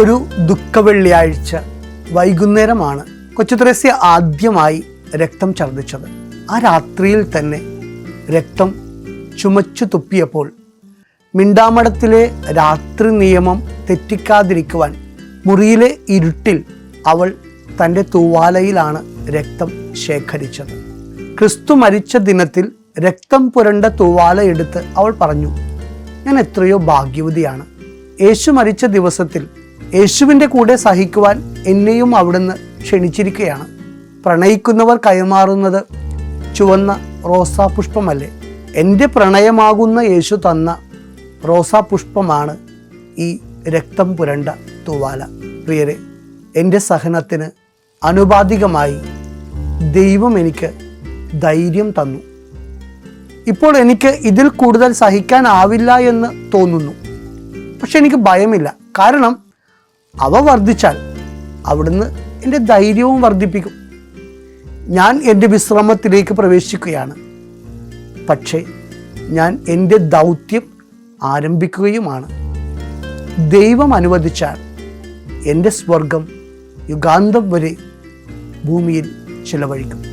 ഒരു ദുഃഖവെള്ളിയാഴ്ച വൈകുന്നേരമാണ് കൊച്ചുത്രേസ്യ ആദ്യമായി രക്തം ഛർദ്ദിച്ചത്. ആ രാത്രിയിൽ തന്നെ രക്തം ചുമച്ചു തുപ്പിയപ്പോൾ മിണ്ടാമടത്തിലെ രാത്രി നിയമം തെറ്റിക്കാതിരിക്കുവാൻ മുറിയിലെ ഇരുട്ടിൽ അവൾ തന്റെ തൂവാലയിലാണ് രക്തം ശേഖരിച്ചത്. ക്രിസ്തു മരിച്ച ദിനത്തിൽ രക്തം പുരണ്ട തൂവാല എടുത്ത് അവൾ പറഞ്ഞു ഞാൻ എത്രയോ ഭാഗ്യവതിയാണ്. യേശു മരിച്ച ദിവസത്തിൽ യേശുവിന്റെ കൂടെ സഹിക്കുവാൻ എന്നെയും അവിടുന്ന് ക്ഷണിച്ചിരിക്കുകയാണ്. പ്രണയിക്കുന്നവർ കൈമാറുന്നത് ചുവന്ന റോസാ പുഷ്പമല്ലേ? എന്റെ പ്രണയമാകുന്ന യേശു തന്ന റോസാ പുഷ്പമാണ് ഈ രക്തം പുരണ്ട തൂവാല. പ്രിയരെ എന്റെ സഹനത്തിന് അനുപാതികമായി ദൈവം എനിക്ക് ധൈര്യം തന്നു. ഇപ്പോൾ എനിക്ക് ഇതിൽ കൂടുതൽ സഹിക്കാനാവില്ല എന്ന് തോന്നുന്നു. പക്ഷെ എനിക്ക് ഭയമില്ല. കാരണം അവ വർദ്ധിച്ചാൽ അവിടുന്ന് എന്റെ ധൈര്യവും വർദ്ധിപ്പിക്കും. ഞാൻ എന്റെ വിശ്രമത്തിലേക്ക് പ്രവേശിക്കുകയാണ്. പക്ഷേ ഞാൻ എന്റെ ദൗത്യം ആരംഭിക്കുകയുമാണ്. ദൈവം അനുവദിച്ചാൽ എന്റെ സ്വർഗം യുഗാന്തം വരെ ഭൂമിയിൽ ചിലവഴിക്കും.